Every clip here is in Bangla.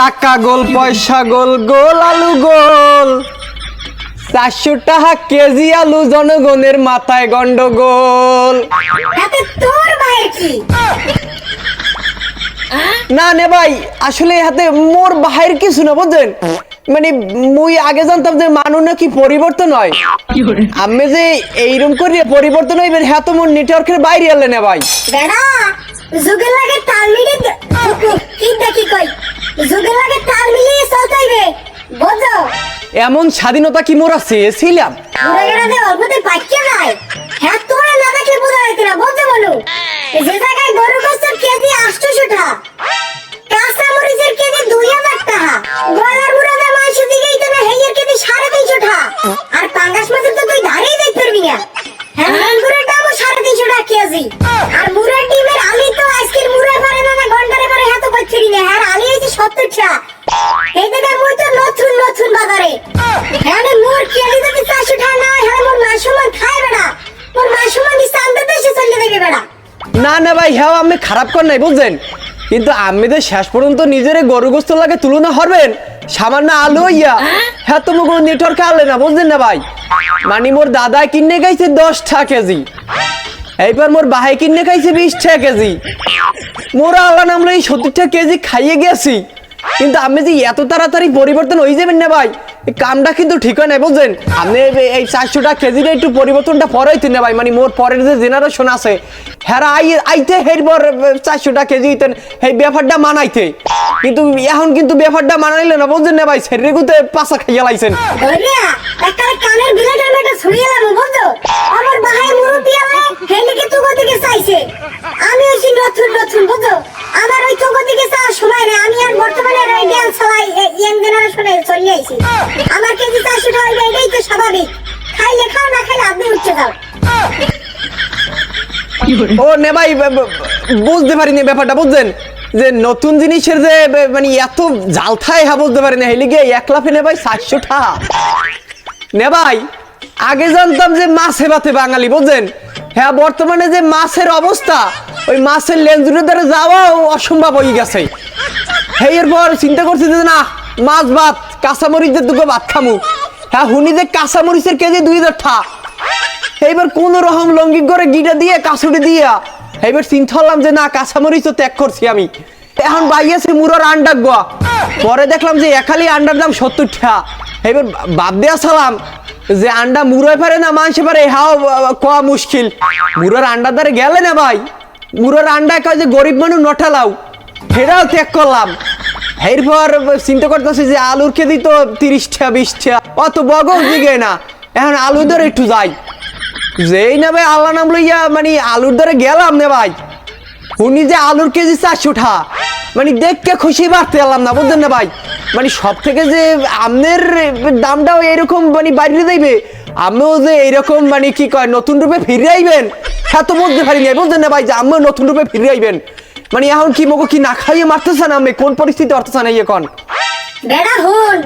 টাকা গোল পয়সা গোল গোল আলু গোল। চারশো টাকা কেজি আলু জনগণের মাথায় গন্ডগোল। ভাইয়ের না নে ভাই আসলে হাতে মোর বাহির কিছু না বুঝছেন? মানে মুই আগে জানতাম যে মানুষ নাকি পরিবর্তন হয়। আমি যে এইরকম করে পরিবর্তন হইবেন হ্যাঁ তো মোর নেটওয়ার্কের বাইরে এলে না ভাই। যুগের লাগে তাল মিলিয়ে দ- কি দেখি কই? যুগের আগে তাল মিলিয়ে চলতে হইবে। বুঝো? এমন স্বাধীনতা কি মোরা চেয়েছিলাম গেলে অল্পতে না ভাই হ্যাঁ আমি খারাপ কর নাই, বুঝছেন? কিন্তু আমি তো শেষ পর্যন্ত নিজের গরু গোস্ত লাগে তুলনা হরবেন সামান্য আলু হইয়া হ্যাঁ তুমি কোনো নেটওয়ার্কে আনলে না, বুঝছেন না ভাই? মানে মোর দাদা কিনে গাইছে দশটা কেজি। এইবার মোর বাহাই কিনে খাইছে বিশ বিশটা কেজি। মোর আল্লাহ আমরা এই সত্তরটা কেজি খাইয়ে গেছি। কিন্তু আমি যে এত তাড়াতাড়ি পরিবর্তন হয়ে যাবেন না ভাই? কামটা কিন্তু ঠিক হয় না বুঝলেন? আপনি এই- চারশোটা কেজিটা একটু পরিবর্তনটা পরে হইতেন ভাই মানে মোর পরের যে জেনারেশন আছে হ্যাঁ আই, আইতে হেরপর চারশোটা কেজি হইতেন এই ব্যাপারটা মানাইতে। কিন্তু এখন কিন্তু ব্যাপারটা মানাইলে না, বুঝলেন না ভাই? শরীরে গুতে পাশা খাইয়া লাইছেন। আইছি আমার কেজি চারশো টাকা এটাই তো স্বাভাবিক। খাইলে খাও, না খাইলে আপনি উঠছে যাও। ও নে ভাই বুঝতে পারিনি ব্যাপারটা, বুঝছেন? যে নতুন জিনিসের যে মানে এত থাই হ্যাঁ বুঝতে পারি না ভাই সাতশো টাকা। নে ভাই আগে জানতাম যে মাছে ভাতে বাঙালি, বুঝছেন? হ্যাঁ বর্তমানে যে মাছের অবস্থা, ওই মাছের লেন্সুরের দ্বারা যাওয়াও অসম্ভব হয়ে গেছে। হ্যাঁ এরপর চিন্তা করছি যে না, মাছ ভাত কাঁচামরিচের দুটো ভাত খামু। হ্যাঁ হুনি যে কাঁচামরিচের কেজি দুই হাজার এইবার কোন রকম লঙ্গি করে গিটা দিয়ে কাছুটি দিয়া। এইবার চিন্তা হলাম যে না কাঁচামরিচ তো ত্যাগ করছি আমি। এখন বাইয়াছে মুরোর আন্ডার গোয়া। পরে দেখলাম যে একালি আন্ডার দাম সত্তর ঠা। এবার বাদ দেওয়া সালাম যে আন্ডা মুড়োয় পারে না মানুষে পারে হাও কোয়া মুশকিল। মুরোর আন্ডার দ্বারে গেলে না ভাই? মুরোর আন্ডায় যে গরিব মানুষ নঠালাও সেটাও ত্যাগ করলাম। এরপর চিন্তা করতেছি যে আলুর কেজি তো তিরিশটা, বিশটা। অত বগও দিগে না। এখন আলু ধরে একটু যাই। যেই না ভাই আল্লাহ নাম লইয়া মানে আলুর ধরে গেলাম না ভাই। উনি যে আলুর কেজি চারশো টাকা মানে দেখকে খুশি বাড়তে এলাম না, বুঝলেন না ভাই? মানে সব থেকে যে আমনের দামটাও এরকম মানে বাড়িয়ে যাইবে আমিও যে এরকম মানে কি কয়, নতুন রূপে ফিরে আইবেন হ্যাঁ তো বুঝতে পারি নাই, বুঝলেন না ভাই? যে আমিও নতুন রূপে ফিরে আইবেন। মানে এখন কি মগো কি না খাইয়ে মারতেছেন আমি? কোন পরিস্থিতি অর্থছেন এই এখন? বেড়া হুন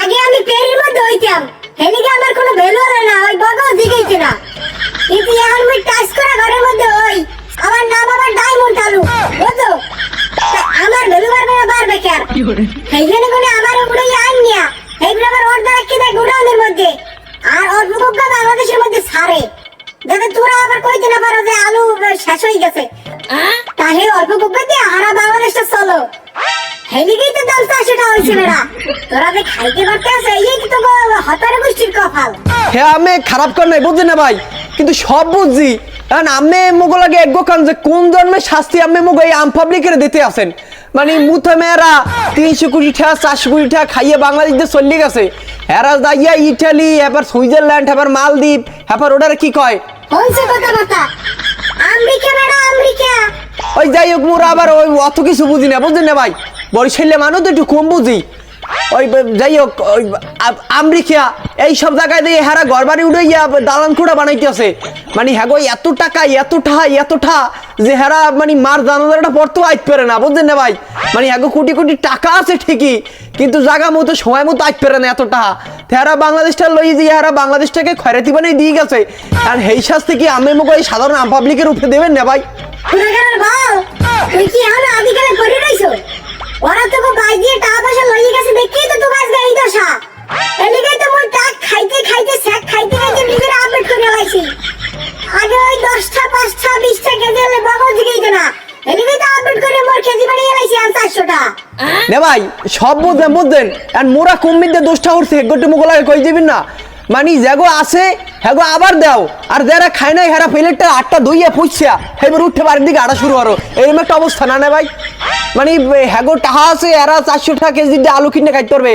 আগে আমি পেরির মধ্যে হইতাম। হেলিকে আমার কোনো ভ্যালু হলো না ওই বগাও দিকেইছে না। কিন্তু এখন আমি টাচ করা ঘরের মধ্যে ওই আমার নাম আবার ডায়মন্ড আলু বুঝছ? আমার ভ্যালু বাড়বে না বাড়বে কেন সেইখানে কোনো আমার উপরে আইন নিয়া। এইগুলো আবার অর্ডার রাখি দেয় গোডাউনের মধ্যে? আর অল্প কক্কা বাংলাদেশের মধ্যে ছাড়ে। যাতে তোরা আবার কইতে না পারো যে আলু শেষ হয়ে গেছে। অল্প হারা বাংলাদেশটা চলো। হেলিকেই তো তোরা যে খাইতে পারতে আছে এই তো হতারে গোষ্ঠীর কপাল। হ্যাঁ আমি খারাপ কর নাই না ভাই? কিন্তু সব বুঝছি কারণ আমি মুগো লাগে এক কান যে কোন জন্মের শাস্তি আমি মুগো এই আম পাবলিকের দিতে আছেন। মানে মুথে মেয়েরা তিনশো কোটি টাকা চারশো কোটি টাকা খাইয়ে বাংলাদেশ দিয়ে চলে গেছে। এরা যাইয়া ইটালি এবার সুইজারল্যান্ড এবার মালদ্বীপ এবার ওটারে কি কয়? হয়েছে কথা কথা আমেরিকা বেড়া আমেরিকা। ওই যাই হোক, মোরা আবার ওই অত কিছু বুঝি না, বুঝলেন না ভাই? বরিশালে মানুষ একটু কম বুঝি। ওই যাই হোক, ওই আ- আমেরিকা এই সব জায়গায় দিয়ে হেরা ঘর বাড়ি উঠে গিয়া দালান খুঁড়া বানাইতেছে। মানে হ্যাঁ এত টাকা, এত ঠা এত ঠা যে হেরা মানে মার জানাজারটা পড়তেও আইতে পারে না, বুঝলেন না ভাই? মানে হ্যাঁ কোটি কোটি টাকা আছে ঠিকই, কিন্তু জায়গা মতো সময় মতো আইতে পারে না এত টাকা বাংলাদেশটা লই যে হেরা বাংলাদেশটাকে খয়রাতি বানাই দিয়ে গেছে, আর সেই শাস্তি কি আমি মুখ এই সাধারণ পাবলিকের উপরে দেবেন না ভাই? তুই কি আদিকালে করে রইছো ওরা তো বাস দিয়ে টাকা পয়সা লইয়ে গেছে দেখেই তো তোমার গাড়ি দশা। এলিগাই তো মোর টাক খাইতে খাইতে স্যাক খাইতে খাইতে নিজের আপডেট করে লাইছি আগে ওই দশটা পাঁচটা বিশটা কেজি হলে বাবাও দিকেই তো না। এলিগাই তো আপডেট করে মোর কেজি বাড়িয়ে লাইছি আর চারশোটা। নে ভাই সব বুঝলেন বুঝলেন। আর মোরা কম্বিতে দোষটা উঠছে একটু মুখ লাগে কই যাবেন না? মানে জাগো আছে হেগো আবার দাও। আর যারা খায় নাই, হেরা প্লেটটা আটটা দইয়া পুষছিয়া এবার উঠতে বাড়ির দিকে আড়া শুরু করো। এরকম একটা অবস্থা, না না ভাই? মানে হেগো টাহা আছে, এরা চারশো টাকা কেজি দিয়ে আলু কিনে খাইতে পারবে।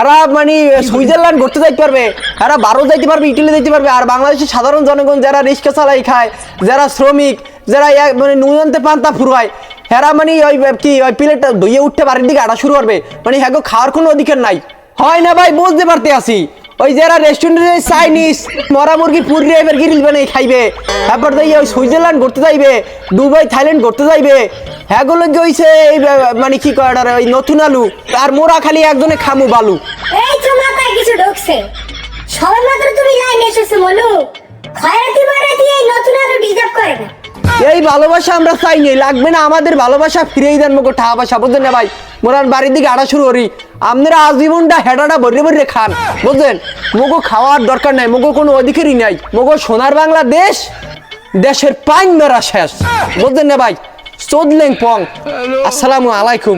এরা মানে সুইজারল্যান্ড ঘুরতে যাইতে পারবে। এরা বারো যাইতে পারবে, ইটালি যাইতে পারবে। আর বাংলাদেশের সাধারণ জনগণ যারা রিক্সা চালাই খায়, যারা শ্রমিক, যারা মানে নুনতে পান্তা ফুরোয়, হেরা মানে ওই কি, ওই প্লেটটা দইয়ে উঠতে বাড়ির দিকে আড়া শুরু করবে। মানে হ্যাগো খাওয়ার কোনো অধিকার নাই। হয় না ভাই, বুঝতে পারতে আসি ওই যারা রেস্টুরেন্টে চাইনিজ মরা মুরগি পুরি এবার গিরিল বানাই খাইবে। তারপর দিয়ে ওই সুইজারল্যান্ড ঘুরতে যাইবে দুবাই থাইল্যান্ড ঘুরতে যাইবে। হ্যাঁগুলো যে হইছে এই মানে কি কয় আর ওই নতুন আলু, আর মোরা খালি একজনে খামু বালু। এই তো মাথায় কিছু ঢুকছে। সবেমাত্র তুমি লাইনে এসেছ। ভালোবাসা আমরা চাই নেই লাগবে না আমাদের ভালোবাসা ফিরেই দেন মুখো ঠা পয়সা বুঝলেন না ভাই? মোরান বাড়ির দিকে আড়া শুরু করি। আপনারা আজীবনটা হেডাটা বর্রে বর্রে খান বুঝলেন? মোগো খাওয়ার দরকার নাই মোগো কোনো অধিকারই নাই মোগো সোনার বাংলা দেশ দেশের পাইন মেরা শেষ বুঝলেন না ভাই? চোদলেন পং। আসসালামু আলাইকুম।